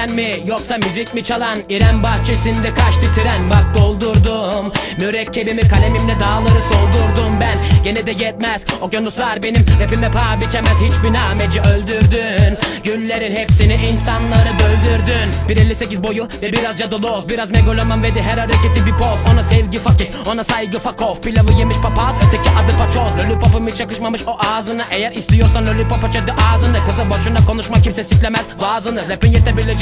Siren mi yoksa müzik mi çalan? İrem bahçesinde kaçtı tren. Bak doldurdum Mürekkebimi kalemimle dağları soldurdum ben. Gene de yetmez okyanuslar benim. Rapime paha biçemez hiçbir nameci öldürdün. Güllerin hepsini insanları böldürdün. 1.58 boyu ve biraz cadaloz Biraz megaloman ve de her hareketi bir poz. Ona sevgi fakir ona saygı fuck off. Pilavı yemiş papaz öteki adı paçoz. Lollipop'um hiç yakışmamış o ağzına Eğer istiyorsan lollipop aç hadi ağzını. Kızı boşuna konuşma kimse siklemez vaazını. Rapin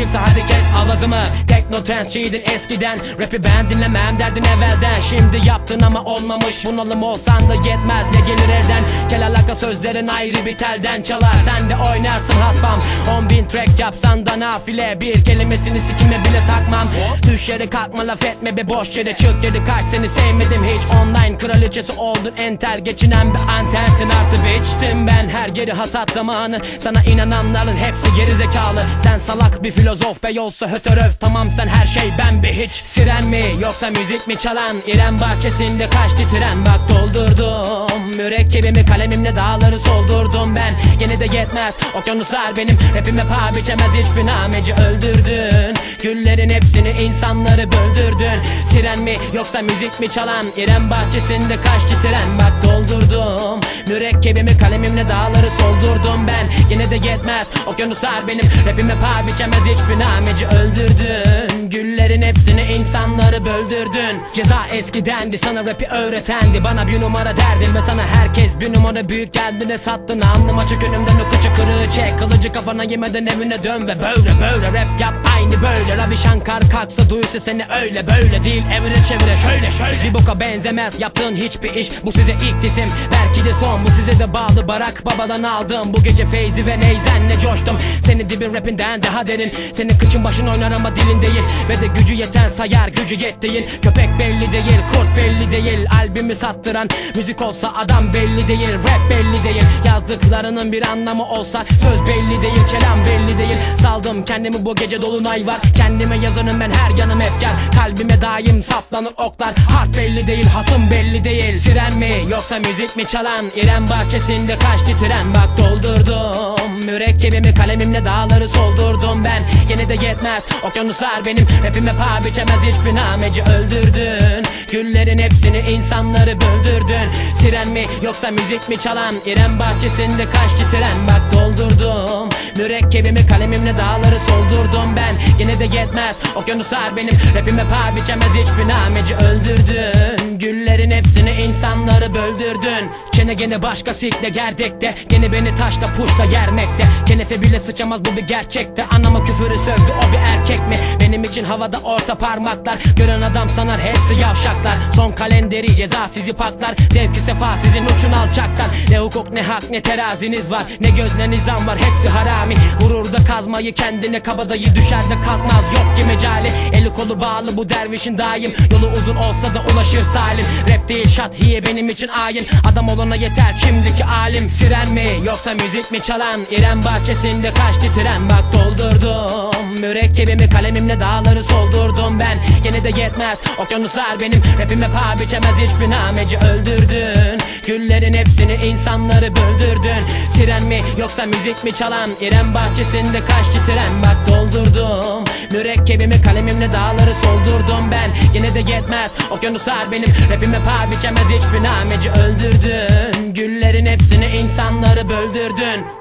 yetebilecekse hadi kes avazımı Tekno trendçiydin eskiden. Rapi ben dinlemem derdin evvelden Şimdi yaptın ama olmamış. Bunalım olsan da yetmez. Ne gelir elden? Kel alaka sözlerin ayrı bir telden çalar. Sen de oynarsın hasbam. 10 bin track yapsan da nafile. Bir kelimesini sikime bile takmam. Düş yere kalkma laf etme be. Boş yere Çık geri kaç. Seni sevmedim hiç. Online kraliçesi oldun. Entel Geçinen bir antensin. Artı biçtim ben Her geri hasat zamanı. Sana inananların hepsi geri zekalı Sen salak bir filozof be yolsa hötöröf Tamam sen her şey ben bir hiç Siren mi yoksa müzik mi çalan? İrem bahçesinde kaçtı tren. Bak doldurdum Mürekkebimi kalemimle dağları soldurdum ben. Gene de yetmez okyanuslar benim. Rapime paha biçemez hiçbir nameci öldürdün. Güllerin hepsini insanları böldürdün. Siren mi yoksa müzik mi çalan? İrem bahçesinde kaçtı tren. Bak doldurdum Mürekkebimi kalemimle dağları soldurdum ben. Yine de yetmez okyanuslar benim. Rapime paha biçemez hiçbir nameci öldürdün. Güllerin hepsini insanları böldürdün. Ceza eskidendi sana rapi öğretendi. Bana bir numara derdin ve sana herkes bir numara büyük kendine sattın? Alnıma çök önümden o kıçı kırığı. Çek Kılıcı kafana yemeden evine dön ve böyle böyle rap yap. Aynı böyle Ravi Shankar kalksa duysa seni öyle böyle değil. Evire çevire şöyle şöyle. Bir boka benzemez yaptığın hiçbir iş. Bu size ilk disim belki de son. Bu size de bağlı Barak babadan aldım. Bu gece Feyzi ve Neyzen'le coştum. Seni dibin rapinden daha derin. Senin kıçın başın oynar ama dilin değil. Ve de gücü yeten sayar gücü yet değil. Köpek belli değil kurt belli değil. Albümü sattıran müzik olsa adam belli değil Rap belli değil. Yazdıklarının bir anlamı olsa Söz belli değil kelam belli değil. Saldım kendimi bu gece dolunay var. Kendime yazanım ben her yanım efkar Kalbime daim saplanır oklar. Harp belli değil hasım belli değil. Siren mi yoksa müzik mi çalan? İrem bahçesinde kaçtı tren. Bak doldurdum Mürekkebimi kalemimle dağları soldurdum ben. Gene de yetmez okyanuslar benim. Rapime paha biçemez hiçbir nameci öldürdün Güllerin hepsini insanları böldürdün. Siren mi yoksa müzik mi çalan İrem bahçesinde kaçtı tren Bak doldurdum Mürekkebimi kalemimle dağları soldurdum ben. Yine de yetmez okyanuslar benim. Rapime paha biçemez hiçbir nameci öldürdün. Güllerin hepsini insanları böldürdün. Çene gene başka sikle gerdekte. Gene beni taşla puşla yermekte Kenefe bile sıçamaz bu bir gerçekte Anama küfürü sövdü o bir erkek mi? Benim için havada orta parmaklar. Gören adam sanar hepsi yavşaklar. Son kalenderi ceza sizi paklar Zevki sefa sizin uçun alçaklar. Ne hukuk ne hak ne teraziniz var. Ne göz ne nizam var hepsi harami. Gururda kazmayı kendine kabadayı düşer de kalkmaz. Yok ki mecali. Eli kolu bağlı bu dervişin daim. Yolu uzun olsa da ulaşır salim. Rap değil şat hiye benim için ayin. Adam olana yeter şimdiki alim. Siren mi yoksa müzik mi çalan? İrem bahçesinde kaçtı tren. Bak doldurdum Mürekkebimi kalemimle dağları soldurdum ben. Yine de yetmez okyanuslar benim. Rapime paha biçemez hiçbir nameci öldürdün. Güllerin hepsini insanları böldürdün. Siren mi yoksa müzik mi çalan İrem bahçesinde kaçtı tren. Bak doldurdum Mürekkebimi kalemimle dağları soldurdum ben. Yine de yetmez okyanuslar benim. Rapime paha biçemez hiçbir nameci öldürdün. Güllerin hepsini insanları böldürdün